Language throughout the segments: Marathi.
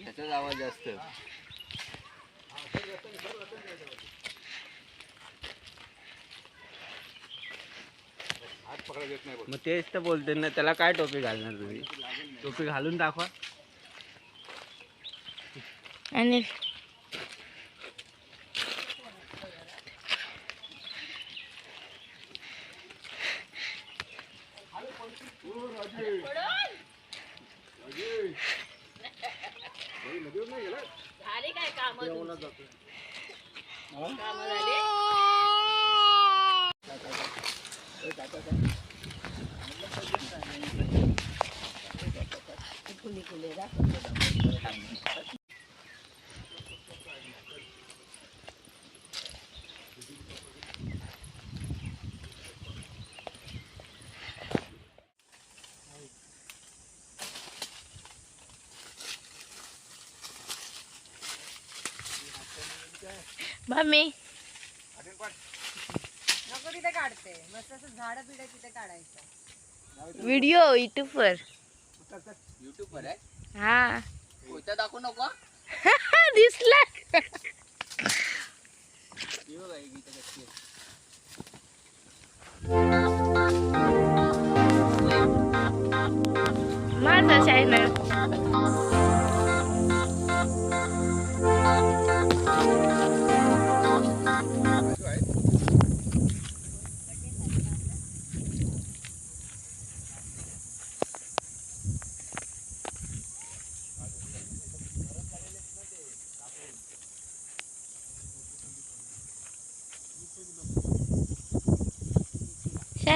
याचाच आवाज जास्त. मग तेच तर बोलते ना त्याला काय टोपी घालणार तुम्ही? टोपी घालून दाखवा. आणि मम्मी. नको तिथे काढते. मस्त असं झाड पिढ तिथे काढायचं. व्हिडिओ युट्यूब वर युट्यूब वर आहे हा. कोयता दाखवू नको दिसला. हे बघा ही गीतं कशी आहे. माझा चॅनल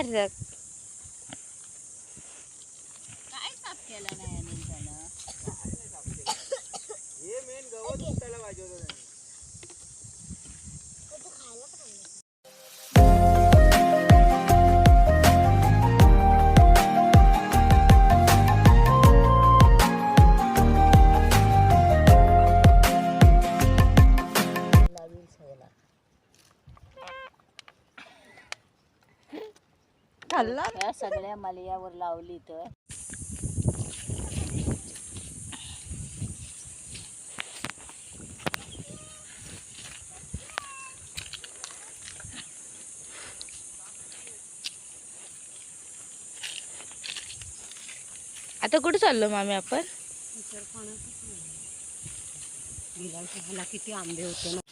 Her खाल्ला? या सगळ्या मलयावर लावली तर. आता कुठे चाललो मामी आपण? मला किती आंबे होते ना.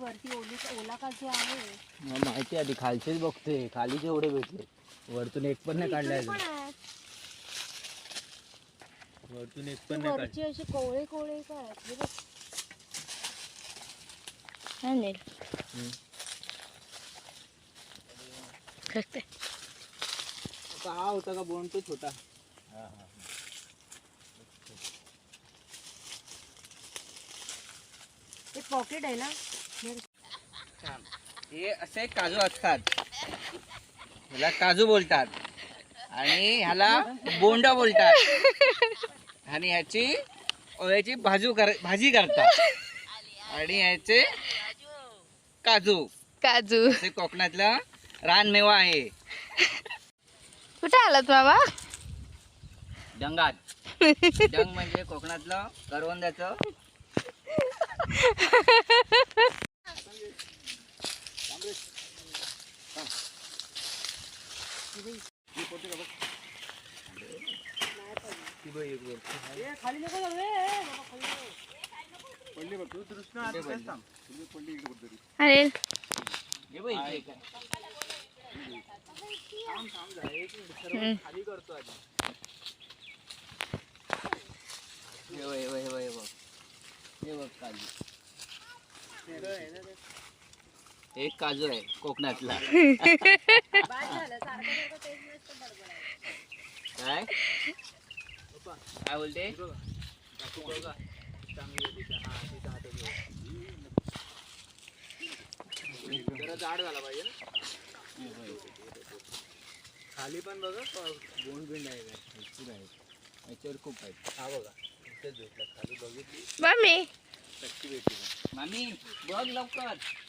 वरती ओली ओला काजू आहे माहिती आधी खालचेच बघते. खाली जेवढे भेटले वरतून एक पण नाही काढलाय अजून. वरतून एक पण नाही वरची अशी कोवळे कोवळे काय हे बघ. अनिल हम्म. करते. हा होता का बोन तो छोटा? हे पॉकेट आहे ना? हे असे काजू असतात. ह्याला काजू बोलतात. आणि ह्याला बोंडा बोलतात. आणि ह्याची ह्याची भाजू कर भाजी करतात. आणि ह्याचे काजू. काजू. असे कोकणातला रानमेवा आहे. कुठे आलात बाबा डंगात डंग म्हणजे कोकणातलं करवंदाचं. अरे. हे बघ सर्व खाली करतो हे बघ, हे बघ, हे बघ, काली. एक काजू आहे कोकणातला. काय? काय बोलते? जाड झाला पाहिजे खाली पण बघा बोंड बिंड आहे भरपूर आहेत याच्यावर खूप आहेत हा बघा इथेच भेटला खाली बघितली. का? मामी बघ लवकर. आहे.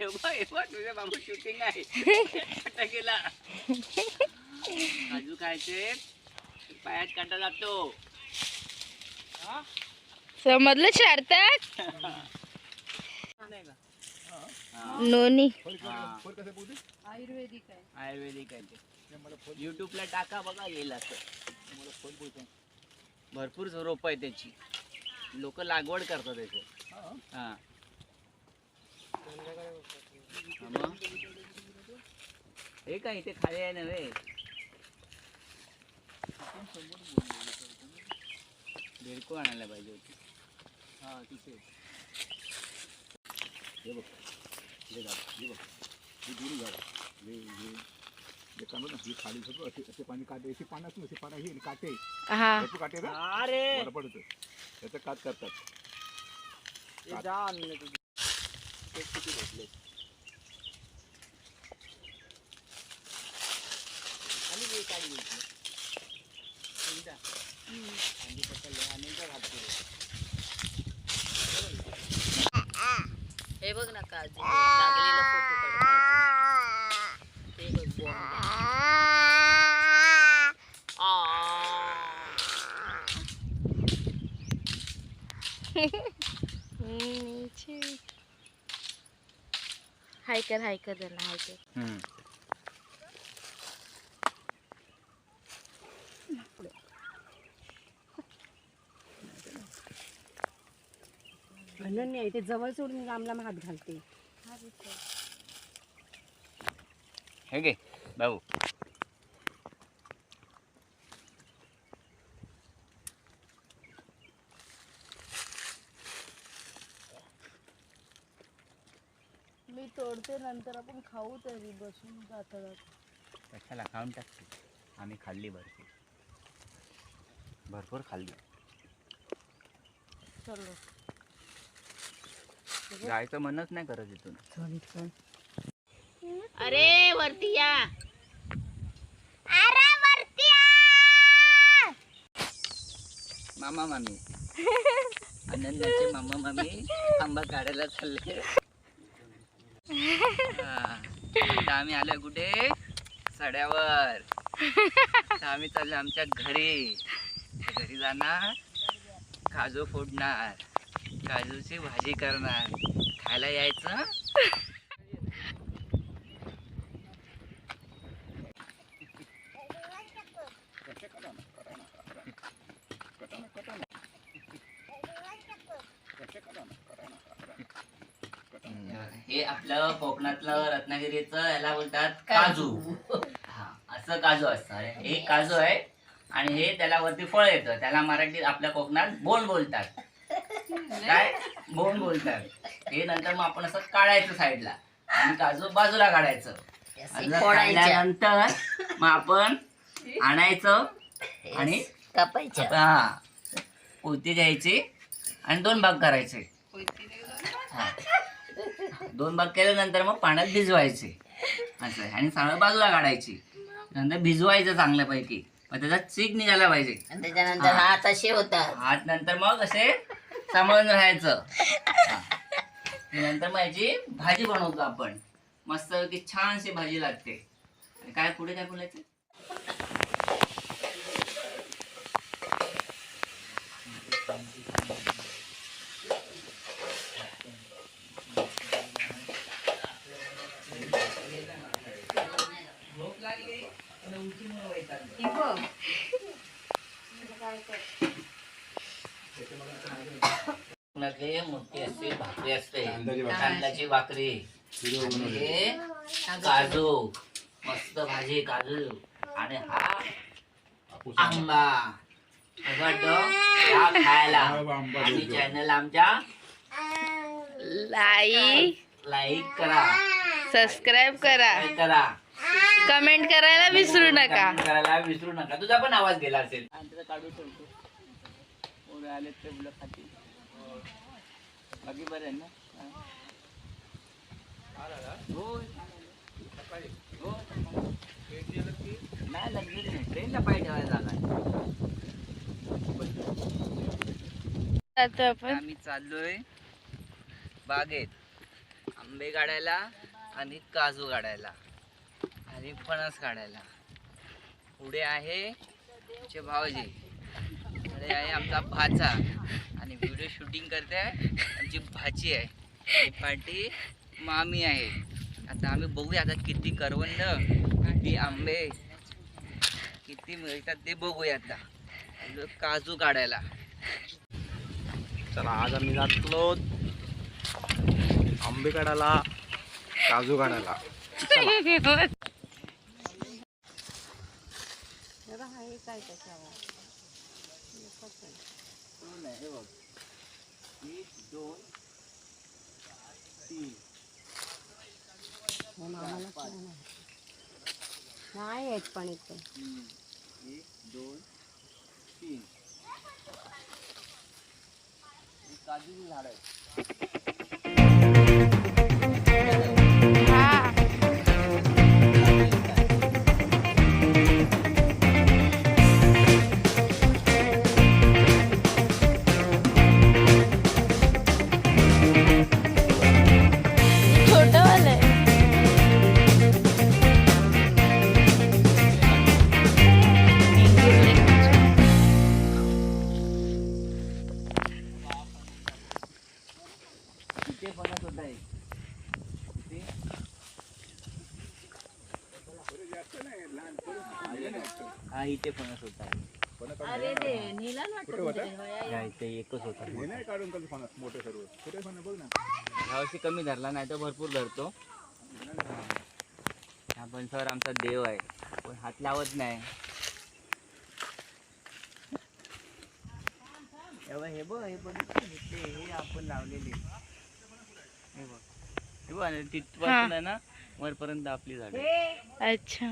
हे बघ, हे बघ, तुझ्या बाबू शूटिंग आहे. काटा गेला काजू खायचे. पायात काटा जातो. समजलं शारतात नाही का? नोनी. हा. आयुर्वेदिक आहे. आयुर्वेदिक आहे ते युट्यूबला टाका बघा येईल असं. भरपूर रोप आहे त्याची. लोक लागवड करतात त्याची. हा. हा? हे काय इथे खाली आहे नव्हे बेडको आणायला पाहिजे होती. हा तिथे. हे बघ. हे बघ हे बघ. हे दोन्ही झाडं. हे हे. हे ना हे खाली सगळं. असे असे पाणी काटे पानं हे काटे. हा. भरपूर काटे ना अरे! पडतं. त्याचं कात करतात. जा आणलं तुझी ते किती भेटले आणि हे काय घेतलं अंडी पकडले भात केले हे बघ ना काजू लागलेला फोटो ते बघ बोंड. हाय कर हाय कर त्यांना हाय कर अनन्या इथे जवळ सोडून लांब हात घालते. हे घे भाऊ मी तोडते नंतर आपण खाऊ तरी बसून जाता जाता. कशाला खाऊन टाकते? आम्ही खाल्ली भरपूर भरपूर खाल्ली. चलो. जायचं मनच नाही करत इथून. अरे वरती या मामा मामी. अनन्याचे मामा मामी आंबा काढायला चालले. आता आम्ही आलोय कुठे? सड्यावर. आता आम्ही चाललो आमच्या घरी. घरी जाणार काजू फोडणार काजूची भाजी करणार. खायला यायचं हे आपलं कोकणातलं रत्नागिरीचं याला बोलतात काजू. हा असं काजू असतं. हे काजू आहे आणि हे त्याला वरती फळ येतं. त्याला मराठीत आपल्या कोकणात बोंड बोलतात. काय? बोंड बोलतात. हे नंतर मग आपण असं काढायचं साईडला. आणि काजू बाजूला काढायचं. असं काढल्यानंतर मग आपण आणायचं आणि कापायच्या. हा कोयती घ्यायची आणि दोन भाग करायचे. हा. दोन भाग केल्यानंतर मग पाण्यात भिजवायचे. असं आहे. आणि सगळं बाजूला काढायची. नंतर भिजवायचं चांगल्यापैकी. मग त्याचा चीक निघाला पाहिजे. त्याच्यानंतर. हात असे होतात. हात नंतर मग असे सांभाळून राहायचं. नंतर मग याची भाजी बनवतो आपण. मस्त की छानशी भाजी लागते. काय पुढे काय बोलायचं? मध्ये मोठी अशी भाकरी असते कांद्याची भाकरी. आणि हे काजू. मस्त भाजी काजू. आणि हा आंबा. वाटतो खायला. आणि चॅनल आमच्या लाईक. लाईक करा. सबस्क्राईब करा. करा. कमेंट करायला विसरू नका. comment करायला विसरू नका. तुझा पण आवाज गेला असेल. काढू ठेवतो पोरं आले ते मुलं खातील. बाकी बरं आहे ना. नाही नाही. ट्रेनला पाय ठेवायला आम्ही चाललोय बागेत. आंबे काढायला आणि काजू काढायला आणि फणस काढायला. पुढे आहे आमचे भावजी पुढे आहे आमचा भाचा. आणि व्हिडिओ शूटिंग करते. आहे आमची भाची आहे. पाठी मामी आहे. आता आम्ही बघूया आता किती करवंद किती आंबे किती मिळतात ते बघूया आता. काजू काढायला. चला आज आम्ही जातलो आंबे काढायला काजू काढायला. दोन एक, दोन, तीन. नाही येत पण इथे. एक, दोन, तीन. काजूची झाड आहे हा इथे फणस होत. अरे ते इथे एकच होता. नाही काढून त्याचं फणस मोठे सर्व. छोटे फणस बघ ना. यावर्षी कमी धरला नाही तर भरपूर धरतो. हा पण सर आमचा देव आहे. पण हात लावत नाही. हे बघ हे बघ हे बघ इथे हे आपण लावलेले. हे बघ. हे बघ आणि तिथपासून आहे ना वरपर्यंत आपली झाड. अच्छा.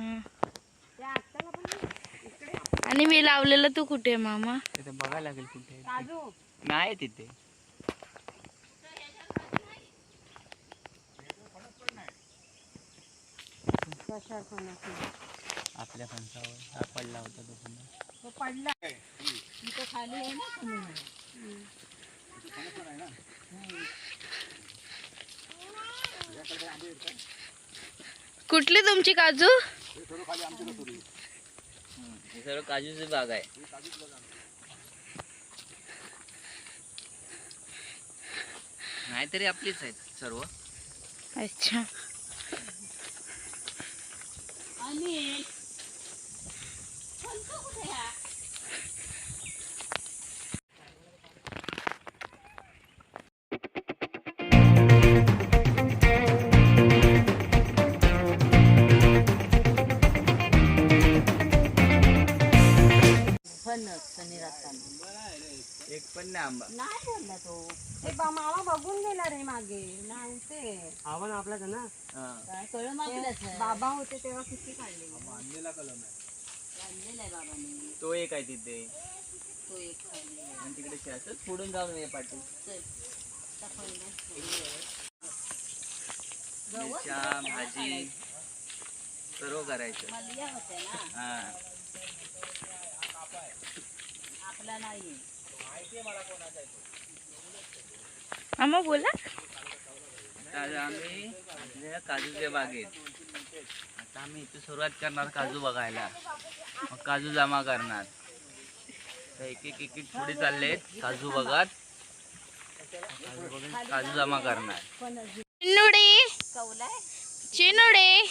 आणि मी लावलेलं तू कुठे आहे, मामा? तिथे बघायला लागेल कुठे नाही तिथे. आपल्या फणसावर. हा पडला होता तो तो पडला. इथं खाली आहे ना तुम्ही. कुठली तुमची काजू? हे सर्व काजूची बाग आहे. नाहीतरी आपलीच आहेत सर्व. अच्छा. आणि आंबा नाही बोलला तो. ते बा- मामा बघून गेला रे मागे. नव्हते आव्हान आपलाच आहे ना? हा. ते बाबा होते तेव्हा किती काढले? आणलेला कलम आहे. आणलेला आहे बाबांनी. तो एक आहे तिथे. तो एक खाल्लेला आणि तिकडे शेतात पुढून जाऊन ये पाठी मिरच्या भाजी सर्व करायचं. मलिया होते ना? हा. आपला नाही मामा बोला. आज आम्ही आपल्या काजूच्या बागेत. आता आम्ही इथे सुरुवात करणार काजू बघायला. मग काजू जमा करणार. तर एक एक एक एक पुढे चालले काजू बघत. काजू बघत काजू जमा करणार. चिनुडी. चिनुडी.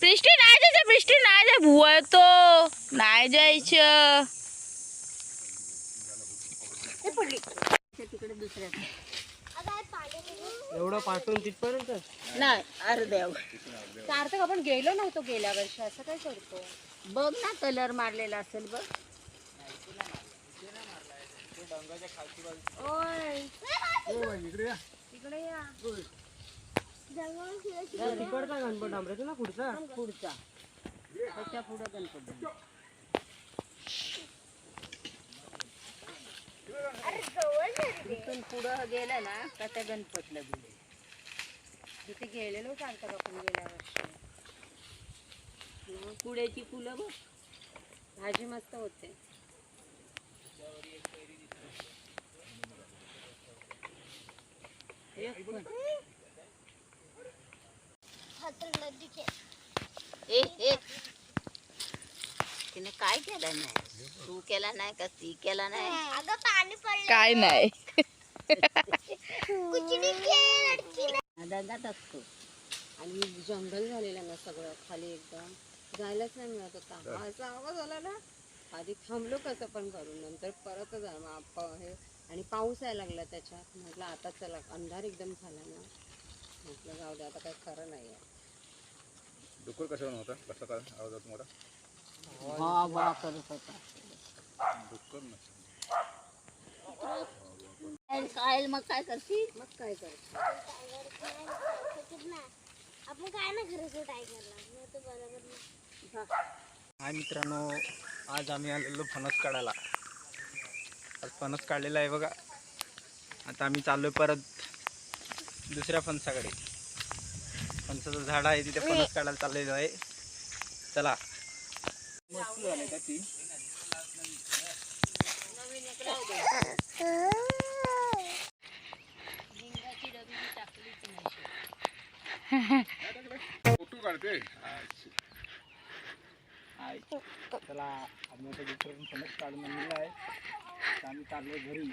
पृष्टी नाही जायचं पृष्टी नाही जाय भुवतो नाही जायचं. पडली. तिकडे दुसऱ्या एवढं पाठवून तिथपर्यंत? नाही अर्ध्या सार्थक आपण गेलो नव्हतो गेल्या वर्षी असं काय करतो? बघ ना कलर मारलेला असेल बघ. इकडे या तिकडचा गणपत आमऱ्याचा ना पुढचा? पुढचा. त्याच्या पुढे गणपती. इथून पुढं गेलं ना का त्या गणपतला गेले? तिथे गेलेलो सार्थक आपण गेल्या वर्षी. पुढेची फुलं बघ भाजी मस्त होते. एक पण. ए ए. तिने काय केलं नाही? तू केला नाही का ती केला नाही? काय नाही. दंगात असतो. आणि जंगल झालेलं ना सगळं खाली एकदम. जायलाच नाही मिळत होता. असा आवाज आला ना आधी थांबलो कसं पण करून नंतर परत हे. आणि पाऊस यायला लागला त्याच्यात. म्हटलं आता चला अंधार एकदम झाला ना. म्हटलं जाऊ दे आता काही खरं नाही आहे कसा काय आवाज मोठा? वा वा करत होता डुक्कर नसेल. काय- काय मग काय करशील मग आपण ना खरंच. हाय मित्रांनो आज आम्ही आलेलो फणस काढायला. आज फणस काढलेला आहे बघा. आता आम्ही चाललोय परत दुसऱ्या फणसाकडे. फणसाचं झाड आहे तिथे फणस काढायला चाललेलो आहे. चला. का फोटो काढते. चला आम्ही दुसरं फणस काढून आणलेला आहे. आम्ही चाललोय घरी.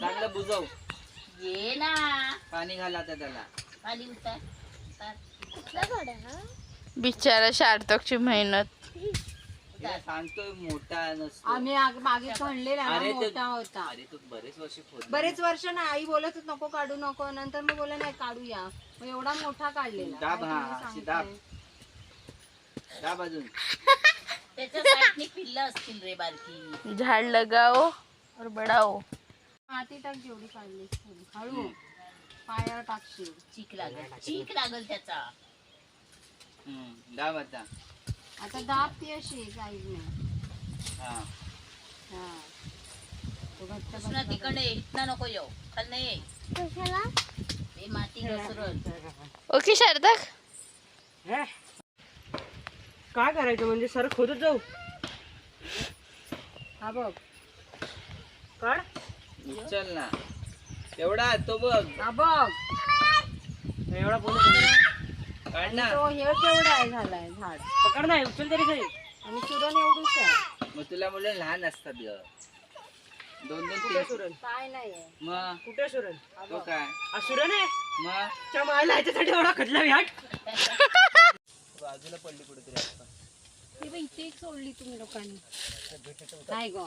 चांगलं बुजव. ये ना. पाणी घाल आता त्याला. खाली उतर. हा? बिचारा सार्थकची मेहनत. तिला सांगतोय मोठा नसतो आम्ही आग- मागे खणलेला ना, अरे ते- मोठा होता. अरे तू बरेच वर्ष खोद बरेच वर्ष ना आई बोलत होत नको काढू नको. नंतर मी बोलले नाही काढूया. मग एवढा मोठा काढलेला. दाब काय हा, तुम्ही अशी सांगताय? दाब. त्या बाजून त्याच्या साईडनी पिल्लं असतील रे बारकी. झाड लगाओ और बढाओ माती टाक जेवढी काढली. हळू. पायावर टाकशील. चीक लागल. चीक लागल त्याचा. हम्म, दाब आता. आता दाब ती अशी साईडने. हा. हा. तो घट्ट कृष्णा बसला तिकडे ये इथनं नको येऊ. खाल ये. कशाला? हे माती घसरल. ओके हे? काय करायचं म्हणजे सर खोदत जाऊ. हा बघ. काढ. चल ना. एवढा तो बघ. हा बघ. एवढा बोलत काढ ना. तो हे केवढा आहे झालाय झाड. पकड नाही उचल तरी काही आणि सुरण एवढूच आहे. मग तुला मुलं लहान असतात ग. दोन दोन कुठे तीन सुरण? काय नाहीये. मग? कुठे सुरण? तो काय? हा सुरण आहे? मग? त्या मायला ह्याच्यासाठी एवढा खटला बाजूला पडली कुठेतरी आता. ती बाई इथे एक सोडली तुम्ही लोकांनी. काय ग.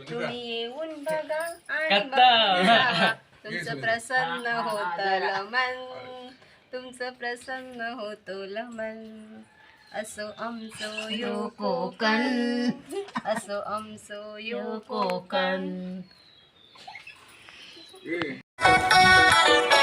तुम्ही येऊन बघा आणि बघा. तुमचं प्रसन्न होतं मन तुमचं प्रसन्न होतो मन असो आमचं यो कोकण. असो आमचं यो कोकण.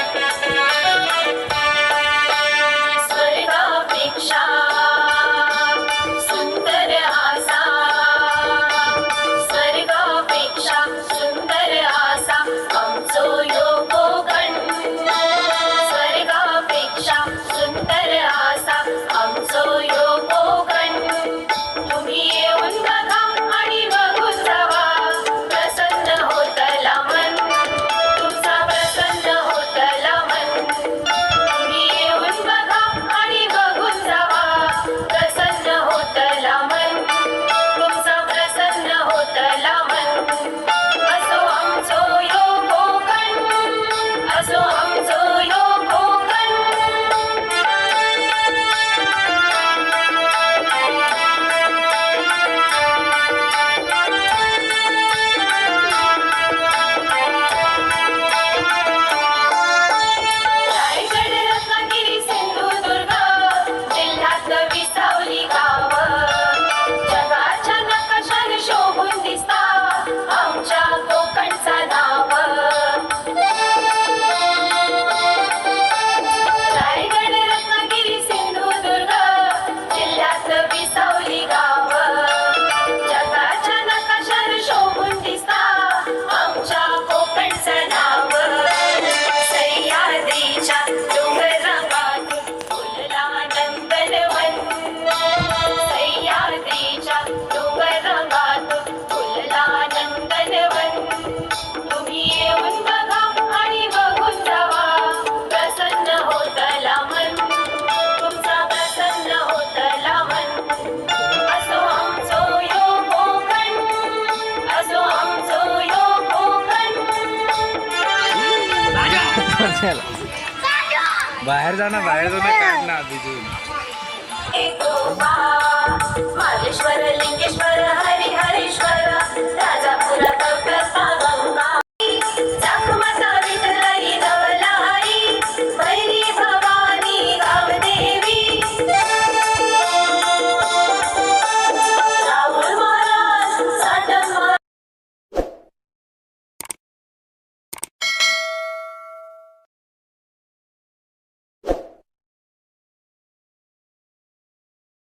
कशाला बाहेर जा ना बाहेर जाऊन काढणार ना बिजून